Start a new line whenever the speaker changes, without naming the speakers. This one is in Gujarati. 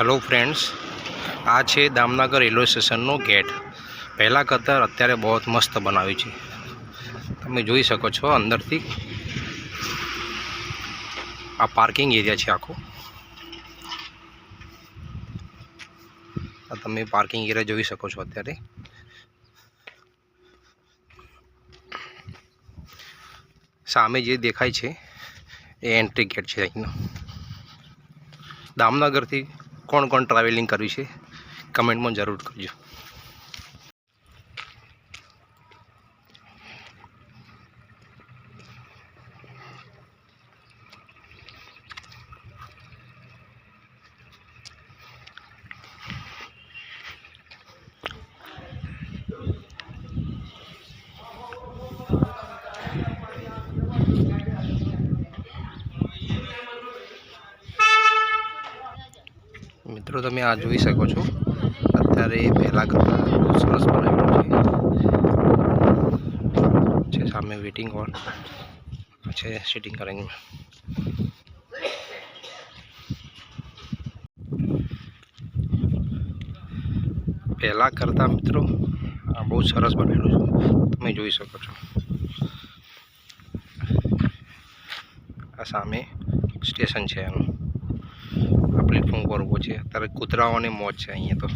હેલો ફ્રેન્ડ્સ આ છે દામનગર રેલવે સ્ટેશનનો ગેટ. પહેલાં કરતાં અત્યારે બહુ મસ્ત બનાવ્યું છે. તમે જોઈ શકો છો અંદરથી. આ પાર્કિંગ એરિયા છે આખો. તમે પાર્કિંગ એરિયા જોઈ શકો છો અત્યારે. સામે જે દેખાય છે, એ એન્ટ્રી ગેટ છે અહીંનો. દામનગરથી કોણ કોણ ટ્રાવેલિંગ કર્યું છે? કમેન્ટમાં જરૂર કરજો. મિત્રો, તમે આ જોઈ શકો છો. અત્યારે પહેલાં કરતાં બહુ સરસ બનાવેલું છે. સામે વેટિંગ હોલ. છે સિટિંગ અરેન્જમેન્ટ પહેલાં કરતાં મિત્રો, આ બહુ સરસ બનેલું છે. તમે જોઈ શકો છો. આ સામે સ્ટેશન છે એનું. આ પ્લેટફોર્મ પર ઊભો છે. અત્યારે કૂતરાઓની મોજ છે અહીંયા તો.